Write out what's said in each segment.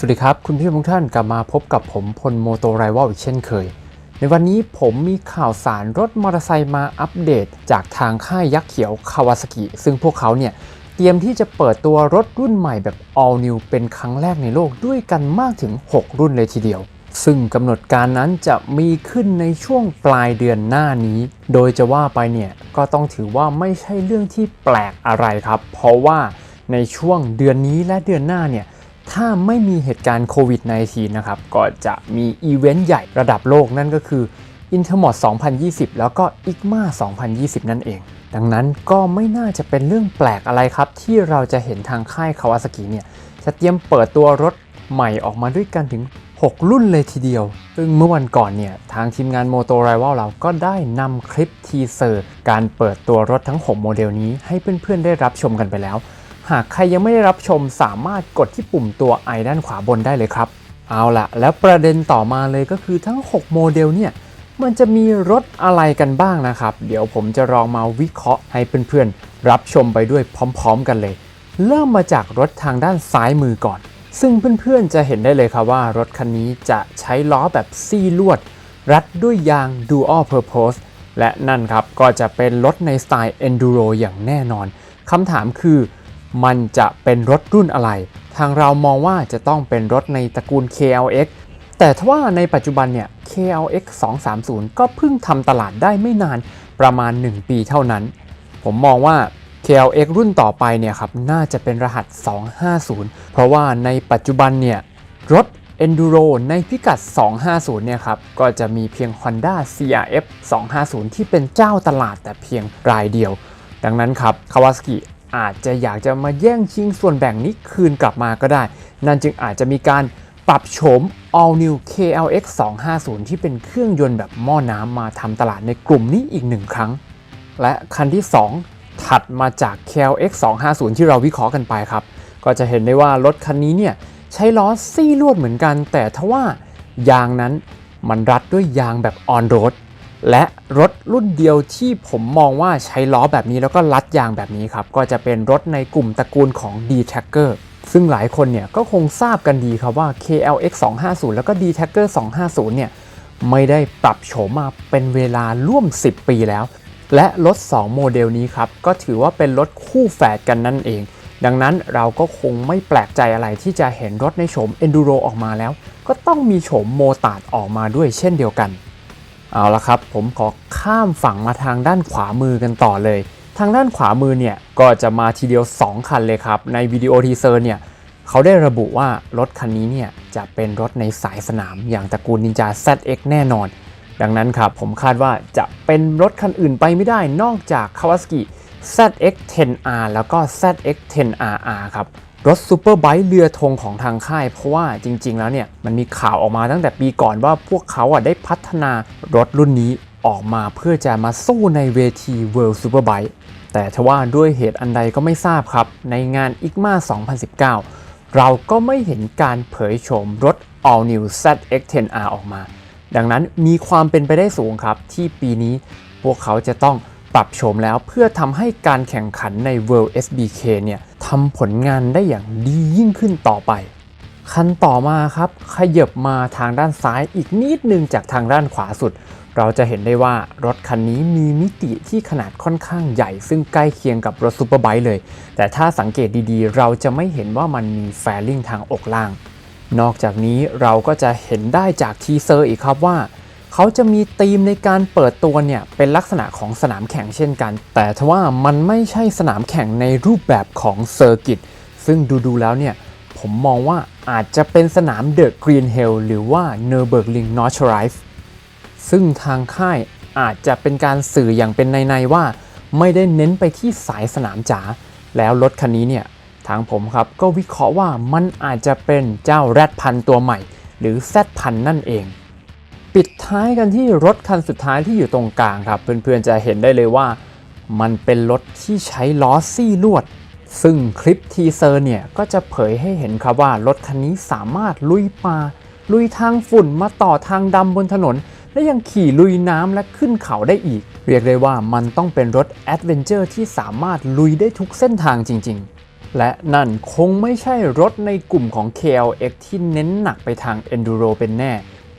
สวัสดีครับ คุณผู้ชมทุกท่านกลับมาพบกับผมพลโมโตไรวอลอีกเช่นเคย ในวันนี้ผมมีข่าวสารรถมอเตอร์ไซค์มาอัปเดต จากทางค่ายยักษ์เขียวคาวาซากิซึ่งพวกเขาเนี่ย เตรียมที่จะเปิดตัวรถรุ่นใหม่แบบ all new เป็นครั้งแรกในโลกด้วยกันมากถึง 6 รุ่นเลยทีเดียว ซึ่งกำหนดการนั้นจะมีขึ้นในช่วงปลายเดือนหน้านี้ โดยจะว่าไปเนี่ยก็ต้องถือว่าไม่ใช่เรื่องที่แปลกอะไรครับ เพราะว่าในช่วงเดือนนี้และเดือนหน้าเนี่ย ถ้าไม่มีเหตุการณ์โควิด -19 นะครับ ก็จะมีอีเวนต์ใหญ่ระดับโลกนั่นก็คือ i n t e r m o d 2020 แล้วก็ ICMA 2020 นั่นเอง ดังนั้นก็ไม่น่าจะเป็นเรื่องแปลกอะไรครับ ที่เราจะเห็นทางค่ายคาวาซากิเนี่ยจะเตรียมเปิดตัวรถใหม่ออกมาด้วยกันถึง 6 รุ่นเลยทีเดียว ซึ่งเมื่อวันก่อนเนี่ย ทางทีมงาน m o t o r i v a l เราก็ได้นำคลิปทีเซอร์ การเปิดตัวรถทั้ง 6 โมเดลนี้ให้เพื่อนๆได้รับชมกันไปแล้ว หากใครยังไม่ได้รับชมสามารถกดที่ปุ่มตัวไอด้านขวาบนได้เลยครับ เอาละแล้วประเด็นต่อมาเลยก็คือทั้ง 6 โมเดลเนี่ยมันจะมีรถอะไรกันบ้างนะครับ เดี๋ยวผมจะลองมาวิเคราะห์ให้เพื่อนๆ รับชมไปด้วยพร้อมๆ กันเลย เริ่มมาจากรถทางด้านซ้ายมือก่อน ซึ่งเพื่อนๆ จะเห็นได้เลยครับว่ารถคันนี้จะใช้ล้อแบบซี่ลวด รัดด้วยยาง Dual Purpose และนั่นครับก็จะเป็นรถในสไตล์ Enduro อย่างแน่นอนคำถามคือ มันจะเป็นรถรุ่นอะไร ทางเรามองว่าจะต้องเป็นรถในตระกูล KLX แต่ทว่าในปัจจุบันเนี่ย KLX 230 ก็เพิ่งทำตลาดได้ไม่นานประมาณ 1 ปีเท่านั้น ผมมองว่า KLX รุ่นต่อไปเนี่ยครับน่าจะเป็นรหัส 250 เพราะว่าในปัจจุบันเนี่ยรถ Enduro ในพิกัด 250 เนี่ยครับ ก็จะมีเพียง Honda CRF 250 ที่เป็นเจ้าตลาดแต่เพียงรายเดียว ดังนั้นครับ Kawasaki อาจจะอยากจะมาแย่งชิงส่วนแบ่งนี้คืนกลับมาก็ได้ นั่นจึงอาจจะมีการปรับโฉม All New KLX 250 ที่เป็นเครื่องยนต์แบบหม้อน้ำมาทำตลาดในกลุ่มนี้อีกหนึ่งครั้ง และคันที่ 2 ถัดมาจาก KLX 250 ที่เราวิเคราะห์กันไปครับ ก็จะเห็นได้ว่ารถคันนี้เนี่ยใช้ล้อซี่ลวดเหมือนกัน แต่ทว่ายางนั้นมันรัดด้วยยางแบบออนโรด และรถรุ่นเดียวที่ผมมองว่าใช้ล้อแบบนี้แล้วก็ลัดยางแบบนี้ครับ ก็จะเป็นรถในกลุ่มตระกูลของ d t a c k e r ซึ่งหลายคนเนี่ยก็คงทราบกันดีครับว่า KLX 250 แล้วก็ d t a c k e r 250 เนี่ยไม่ได้ปรับโฉมมาเป็นเวลาร่วม 10 ปีแล้ว และรถ 2 โมเดลนี้ครับ ก็ถือว่าเป็นรถคู่แฝดกันนั่นเอง ดังนั้นเราก็คงไม่แปลกใจอะไรที่จะเห็นรถในโฉม Enduro ออกมาแล้ว ก็ต้องมีโฉมโมตาดออกมาด้วยเช่นเดียวกัน เอาละครับ ผมขอข้ามฝั่งมาทางด้านขวามือกันต่อเลย ทางด้านขวามือเนี่ยก็จะมาทีเดียว 2 คันเลยครับ ในวิดีโอทีเซอร์เนี่ยเขาได้ระบุว่ารถคันนี้เนี่ยจะเป็นรถในสายสนามอย่างตระกูล Ninja ZX แน่นอน ดังนั้นครับผมคาดว่าจะเป็นรถคันอื่นไปไม่ได้นอกจาก Kawasaki ZX-10R แล้วก็ ZX-10RR ครับรถซูเปอร์ไบค์เรือธงของทางค่าย เพราะว่าจริง ๆ แล้วเนี่ยมันมีข่าวออกมาตั้งแต่ปีก่อนว่าพวกเขาอะได้พัฒนา รถรุ่นนี้ออกมาเพื่อจะมาสู้ในเวที World Superbike แต่ทว่าด้วยเหตุอันใดก็ไม่ทราบครับ ในงาน ICMA 2019 เราก็ไม่เห็นการเผยโฉมรถ All New ZX-10R ออกมา ดังนั้นมีความเป็นไปได้สูงครับ ที่ปีนี้พวกเขาจะต้องปรับโฉมแล้วเพื่อทำให้การแข่งขันใน World SBK เนี่ยทำผลงานได้อย่างดียิ่งขึ้นต่อไป คันต่อมาครับขยับมาทางด้านซ้ายอีกนิดนึงจากทางด้านขวาสุด เราจะเห็นได้ว่ารถคันนี้มีมิติที่ขนาดค่อนข้างใหญ่ ซึ่งใกล้เคียงกับรถซูเปอร์ไบค์เลย แต่ถ้าสังเกตดีๆ เราจะไม่เห็นว่ามันมีแฟลิงทางอกล่าง นอกจากนี้เราก็จะเห็นได้จากทีเซอร์อีกครับว่าเขาจะมีธีมในการเปิดตัวเนี่ยเป็นลักษณะของสนามแข่งเช่นกัน แต่ทว่ามันไม่ใช่สนามแข่งในรูปแบบของเซอร์กิตซึ่งดูๆแล้วเนี่ยผมมองว่า อาจจะเป็นสนามเดอะกรีนเฮลหรือว่าเนอร์เบิร์กลิงนอร์ชไรฟ์ซึ่งทางค่ายอาจจะเป็นการสื่ออย่างเป็นในๆว่า ไม่ได้เน้นไปที่สายสนามจ๋าแล้วรถคันนี้เนี่ย ทางผมครับก็วิเคราะห์ว่ามันอาจจะเป็นเจ้าแรดพันตัวใหม่ หรือแซดพันนั่นเอง ปิดท้ายกันที่รถคันสุดท้ายที่อยู่ตรงกลางครับ เพื่อนๆจะเห็นได้เลยว่า มันเป็นรถที่ใช้ล้อซี่ลวด ซึ่งคลิปทีเซอร์เนี่ย ก็จะเผยให้เห็นครับว่ารถคันนี้สามารถลุยป่า ลุยทางฝุ่นมาต่อทางดำบนถนน และยังขี่ลุยน้ำและขึ้นเขาได้อีก เรียกได้ว่ามันต้องเป็นรถแอดเวนเจอร์ที่สามารถลุยได้ทุกเส้นทางจริง ๆ และนั่นคงไม่ใช่รถในกลุ่มของ KLX ที่เน้นหนักไปทาง Enduro เป็นแน่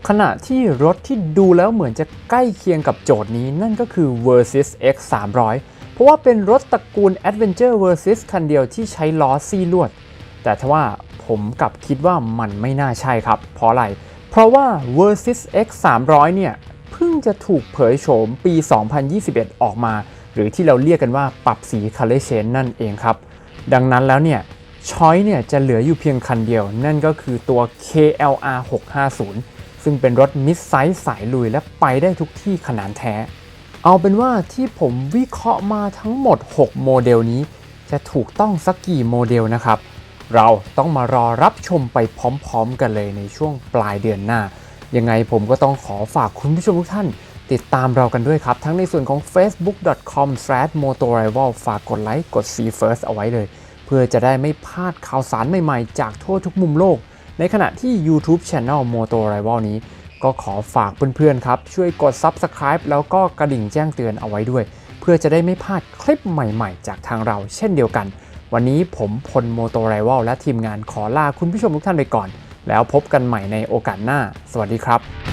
ขณะที่รถที่ดูแล้วเหมือนจะใกล้เคียงกับโจทย์นี้นั่นก็คือ Versys X 300 ราะว่าเป็นรถตระกูล Adventure Versys คันเดียวที่ใช้ล้อซี่ลวด แต่ทว่าผมกลับคิดว่ามันไม่น่าใช่ครับ เพราะอะไร เพราะว่า Versys X 300เนี่ยเพิ่งจะถูกเผยโฉมปี 2021 ออกมา หรือที่เราเรียกกันว่าปรับสี Color Change นั่นเองครับ ดังนั้นแล้วเนี่ยช้อยเนี่ยจะเหลืออยู่เพียงคันเดียว นั่นก็คือตัว KLR 650ซึ่งเป็นรถมิดไซส์สายลุยและไปได้ทุกที่ขนาดแท้ เอาเป็นว่าที่ผมวิเคราะห์มาทั้งหมด 6 โมเดลนี้ จะถูกต้องสักกี่โมเดลนะครับ เราต้องมารอรับชมไปพร้อมๆกันเลยในช่วงปลายเดือนหน้า ยังไงผมก็ต้องขอฝากคุณผู้ชมทุกท่าน ติดตามเรากันด้วยครับ ทั้งในส่วนของ facebook.com/motorival ฝากกดไลค์กด see first เอาไว้เลย เพื่อจะได้ไม่พลาดข่าวสารใหม่ๆ จากทั่วทุกมุมโลก ในขณะที่ YouTube Channel Motorival นี้ ก็ขอฝากเพื่อนๆครับ ช่วยกด Subscribe แล้วก็กระดิ่งแจ้งเตือนเอาไว้ด้วย เพื่อจะได้ไม่พลาดคลิปใหม่ๆ จากทางเราเช่นเดียวกัน วันนี้ผมพลโมโตไรวลและทีมงานขอลาคุณผู้ชมทุกท่านไปก่อน แล้วพบกันใหม่ในโอกาสหน้า สวัสดีครับ